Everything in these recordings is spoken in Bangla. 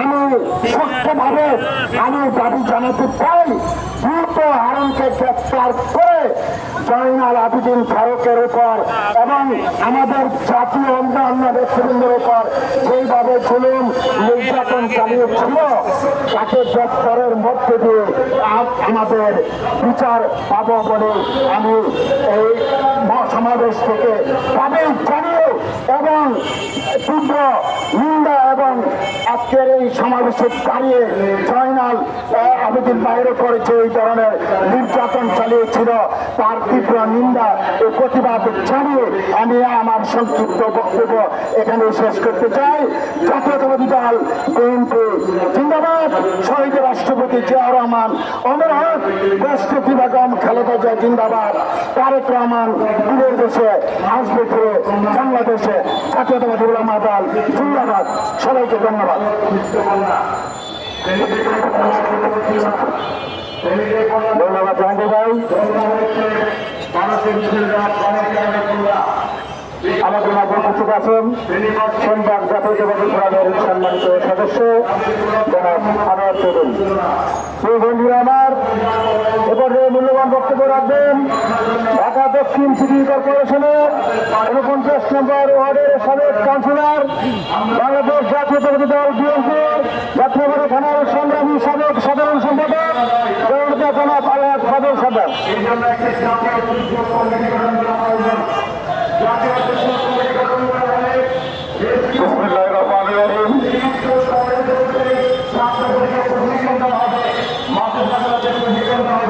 আমি সত্যভাবে আমি দাবি জানাতে চাই, দ্রুত হারনকে গ্রেপ্তার করে জয়নাল আবিদিন ফারুকের উপর এবং আমাদের জাতীয় অন্যান্য ব্যক্তিবৃন্দের উপর যেইভাবে জুলুম নির্যাতন চালিয়েছিল, তাকে গ্রেপ্তারের মধ্যে দিয়ে আজ আমাদের বিচার পাব বলে আমি এই সমাবেশ থেকে দাবি জানিয়ে এবং তীব্র এবং আজকের এই সমাবেশে দাঁড়িয়ে জয়নাল আবেদিন বাইরে করেছে এই ধরনের নির্যাতন চালিয়েছিল। তার তীব্র নিন্দা ও প্রতিবাদ জানিয়ে আমি আমার সংক্ষিপ্ত বক্তব্য এখানে শেষ করতে চাই। জাতীয়তাবাদী দল, বিএনপি, জিন্দাবাদ। শহীদ রাষ্ট্রপতি জিয়া রহমান, অমর হক রাষ্ট্রপতি বেগম খালেদা জিয়া জিন্দাবাদ। তারেক রহমান দূরের দেশে আসবে ফিরে বাংলাদেশে। জাতীয়তাবাদী ওলামা দল জিন্দাবাদ। সবাইকে ধন্যবাদ। ধন্যবাদ, জাহাঙ্গীর ভাই। আমাদের মাঝে উপস্থিত আছেন সোমবার জাতীয়তাবাদী ফোরামের সম্মানিত সদস্য আনোয়ার চৌধুরী। সেই বন্ধুরা আমার এবারে মূল্যবান বক্তব্য রাখবেন ঢাকা দক্ষিণ সিটি কর্পোরেশনের উনপঞ্চাশ নম্বর ওয়ার্ডের সাবেক কাউন্সিলর, বাংলাদেশ জাতীয় জাতীয়তাবাদী দল বিএনপি যাত্রাবাড়ি থানার সংগ্রামী সাবেক সাধারণ সম্পাদক জনতা জনাব আলাদ ফাদল রহিম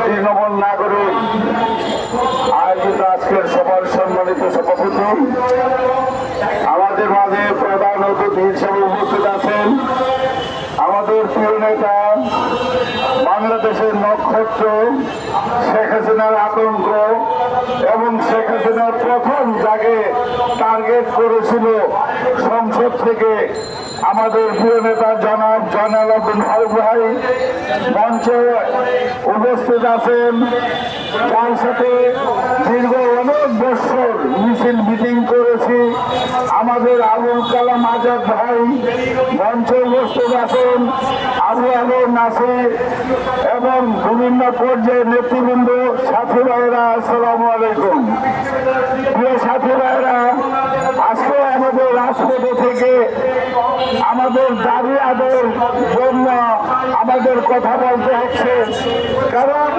তৃণমূল নাগরিক আয়োজিত আজকের সবার সম্মানিত সভাপতি। আমাদের মাঝে প্রধান অতিথি হিসেবে উপস্থিত আছেন আমাদের প্রিয় নেতা, বাংলাদেশের নক্ষত্র শেখ হাসিনার আতঙ্ক এবং শেখ হাসিনার প্রথম যাকে টার্গেট করেছিল সংসদ থেকে আমাদের প্রিয় নেতা জনাব জয়নাল আব্দুল ভাই ভাই মঞ্চে উপস্থিত আছেন। তার সাথে দীর্ঘ অনেক বছর মিছিল মিটিং করেছি। আমাদের আবুল কালাম আজাদ ভাই আছেন আবু আলু নাসির এবং বিভিন্ন পর্যায়ের নেতৃবৃন্দ, সাথী ভাইরা আসসালামু আলাইকুম। প্রিয় সাথী ভাইরা আজকে আমাদের রাজপথে থেকে আমাদের দাবি আদের জন্য আমাদের কথা বলতে হচ্ছে। কারণ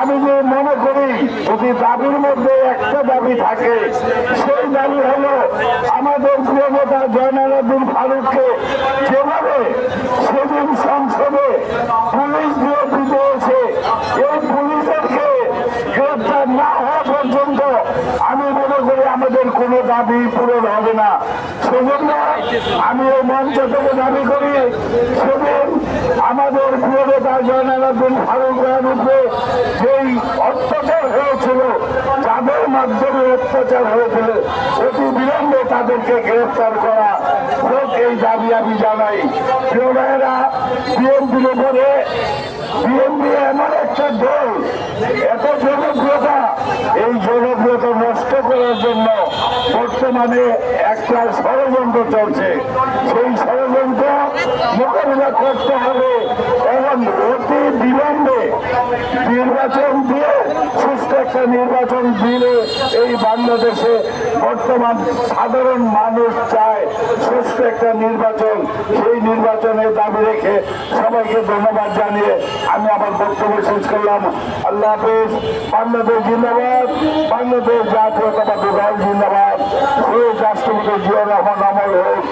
আমি যে মনে করি, যদি দাবির মধ্যে একটা দাবি থাকে, সেই দাবি হলো আমাদের প্রিয় নেতা জয়নাল আব্দুল ফারুককে যেভাবে সেদিন সংসদে পুলিশ দিয়ে দিয়েছে এই পুলিশদেরকে গ্রেপ্তার না হওয়া পর্যন্ত আমি মনে করি আমাদের কোনো দাবি পূরণ হবে না। সেজন্য আমি এই মঞ্চ থেকে দাবি করি, সেদিন আমাদের প্রিয় নেতা আব্দুল ফারুক উপরে যেই অত্যাচার হয়েছিল যাদের মাধ্যমে অত্যাচার হয়েছিল, অতি বিলম্বে তাদেরকে গ্রেফতার করা এই দাবি আমি জানাই। প্রিয় ভাইয়েরা উপরে বিএনপি এমন একটা দল, এত জনপ্রিয়তা, এই জনপ্রিয়তা নষ্ট করার জন্য বর্তমানে একটা ষড়যন্ত্র চলছে। সেই ষড়যন্ত্র মোকাবিলা করতে হবে এবং অতি বিলম্বে নির্বাচন দিয়ে সুস্থ একটা নির্বাচন দিলে এই বাংলাদেশে বর্তমান সাধারণ মানুষ চায় সুস্থ একটা নির্বাচন। সেই নির্বাচনের দাবি রেখে সবাইকে ধন্যবাদ জানিয়ে আমি আমার বক্তব্য শেষ করলাম। আল্লাহ হাফিজ। বাংলাদেশ জিন্দাবাদ। বাংলাদেশ জাতীয়তাবাদী দল জিন্দাবাদ। রাষ্ট্রপতি জিয়া রহমান আমল হোক।